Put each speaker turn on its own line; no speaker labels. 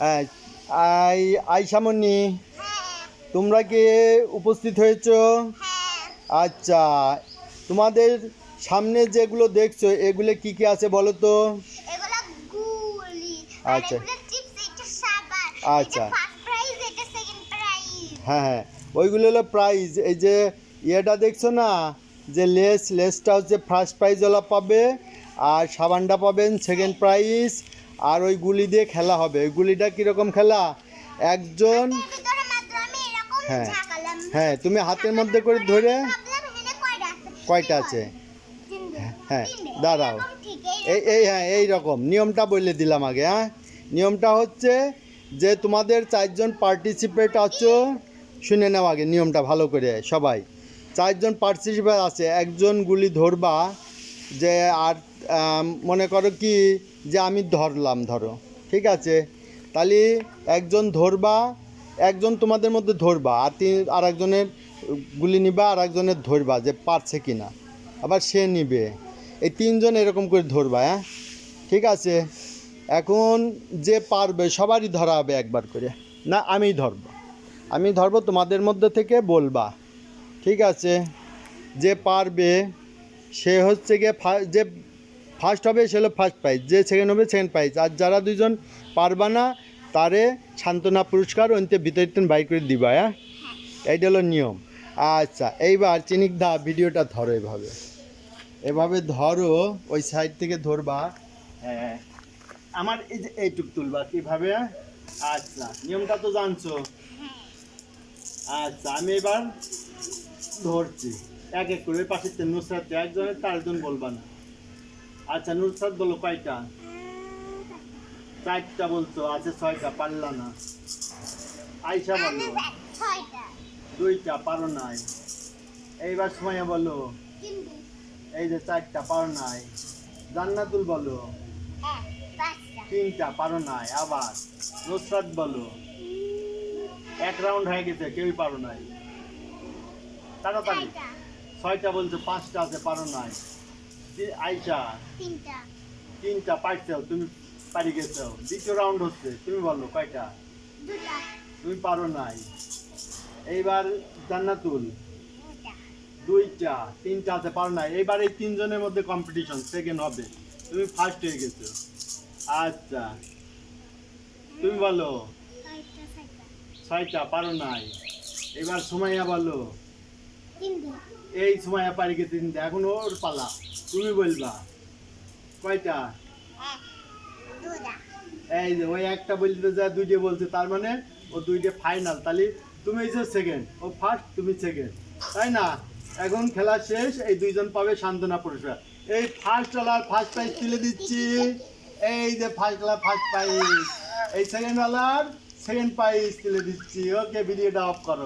হ্যাঁ, আই আইসামনি তোমরা কি উপস্থিত হয়েছো? আচ্ছা তোমাদের সামনে যেগুলো দেখছ এগুলো কি কি আছে বলো তো? আচ্ছা।
আচ্ছা।
হ্যাঁ হ্যাঁ। ওইগুলো হলো প্রাইজ এই যে ইয়েটা দেখছ না? যে লেস লেসটা হচ্ছে ফার্স্ট প্রাইজ প্রাইজওয়ালা পাবে আর সাবানটা পাবেন সেকেন্ড প্রাইজ আর ওই গুলি দিয়ে খেলা হবে। ওই গুলিটা কীরকম খেলা? একজন
মাত্র আমি এরকম
হ্যাঁ। হ্যাঁ তুমি হাতের মধ্যে করে ধরে
কয়টা আছে?
হ্যাঁ, দাঁড়াও। এই এই হ্যাঁ এই রকম। নিয়মটা বলে দিলাম আগে হ্যাঁ? নিয়মটা হচ্ছে যে তোমাদের চারজন পার্টিসিপেট আছো শুনে নাও আগে নিয়মটা ভালো করে সবাই। চারজন পার্টিসিপেট আছে একজন গুলি ধরবা যে আর মনে করো কি, যে আমি ধরলাম, ধরো, ঠিক আছে? তাহলে একজন ধরবা, একজন তোমাদের মধ্যে ধরবা, আর তিন আর একজনের গুলি নিবা আর একজনের ধরবা, যে পারছে কি না আবার সে নিবে। এই তিনজন এরকম করে ধরবা হ্যাঁ? ঠিক আছে? এখন যে পারবে, সবারই ধরা হবে একবার করে। না, আমি ধরবো। আমি ধরবো তোমাদের মধ্যে থেকে বলবা। ঠিক আছে? যে পারবে সে হচ্ছে গিয়ে ফা- যে ফার্স্ট হবে সে হলো ফার্স্ট প্রাইজ যে সেকেন্ড হবে সেকেন্ড প্রাইজ আর যারা দুজন পারবা না তারে সান্ত্বনা পুরস্কার অন্তে বিতরিত বাইর করে দিবা হ্যাঁ? এইটা হলো নিয়ম। আচ্ছা এইবার চিনিকদা ভিডিওটা ধরো এভাবে। এভাবে ধরো ওই সাইড থেকে ধরবা। হ্যাঁ আমার এই যে এইটুক তুলবা কীভাবে আচ্ছা নিয়মটা তো জানছো। আচ্ছা আমি এবার ধরছি। এক এক করে পাশে নুসরাত একজনের চারজন বলবা না। আচ্ছা নুসরাত বলো কয়টা? চারটা বলছো আছে ছয়টা পারলা না। আইসা বলো। দুইটা পারো নাই। এইবার সময় বলো। এই যে চারটা পারো নাই। জান্নাতুল বলো। তিনটা পারো নাই। আবার নুসরাত বলো। এক রাউন্ড হয়ে গেছে কেউই পারো নাই। তাড়াতাড়ি
ছয়টা।
ছয়টা বলছো পাঁচটা আছে পারো নাই। আইসা
তিনটা।
পারছ তুমি পারি গেছো দ্বিতীয় রাউন্ড হচ্ছে তুমি বলো কয়টা? তুমি পারো নাই। এইবার জান্নাতুল। দুইটা তিনটা আছে পারো নাই। এইবার এই তিনজনের মধ্যে কম্পিটিশন সেকেন্ড হবে। তুমি ফার্স্ট হয়ে গেছো। আচ্ছা। তুমি বলো
ছয়টা
পারো নাই। এবার সুমাইয়া বলো। এই তিনটা এখন ওর পালা। তুমি বলবা। কয়টা? এই যে ওই একটা বলতে যা দুইটা বলছে তার মানে ও দুইটা ফাইনাল তাহলে তুমি এই যে সেকেন্ড ও ফার্স্ট তুমি সেকেন্ড তাই না? এখন খেলা শেষ এই দুইজন পাবে সান্ত্বনা পুরস্কার। এই ফার্স্ট ওয়ালার ফার্স্ট প্রাইজ তুলে দিচ্ছি। এই যে ফার্স্ট ওয়ালার ফার্স্ট প্রাইজ এই সেকেন্ড ওয়ালার সেকেন্ড প্রাইজ তুলে দিচ্ছি। ওকে ভিডিওটা অফ করো।